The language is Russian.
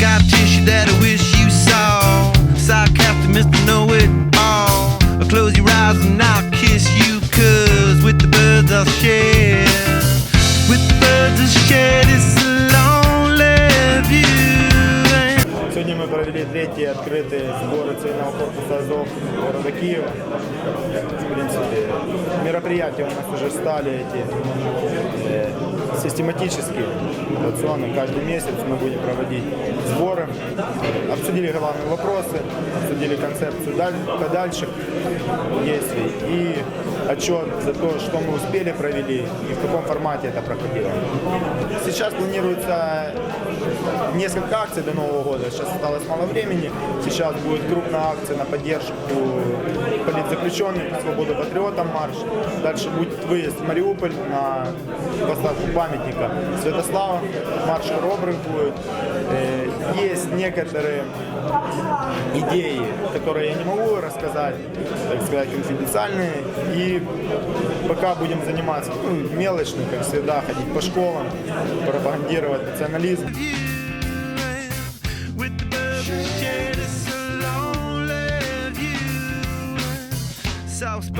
you that I wish you saw. Sarcastic, Mr. Know It All. Close your eyes and I'll kiss you, cause with the birds I'll share. With the birds I'll share this lonely view. Сьогодні ми провели третій відкритий збори цивільного корпусу Азов города Киева. В принципе, мероприятия у нас уже стали эти э, систематические, ротационные. Каждый месяц мы будем проводить сборы. Обсудили главные вопросы, обсудили концепцию даль- подальших действий и отчет за то, что мы успели провели и в каком формате это проходило. Сейчас планируется несколько акций до Нового года. Сейчас осталось мало времени. Сейчас будет крупная акция на поддержку политзаключенных, свободу патриотам марш. Дальше будет выезд в Мариуполь на поставку памятника Святослава. Марш храбрых будет. Э, Есть некоторые идеи, которые я не могу рассказать, так сказать, конфиденциальные. И пока будем заниматься ну, мелочным, как всегда, ходить по школам, пропагандировать национализм.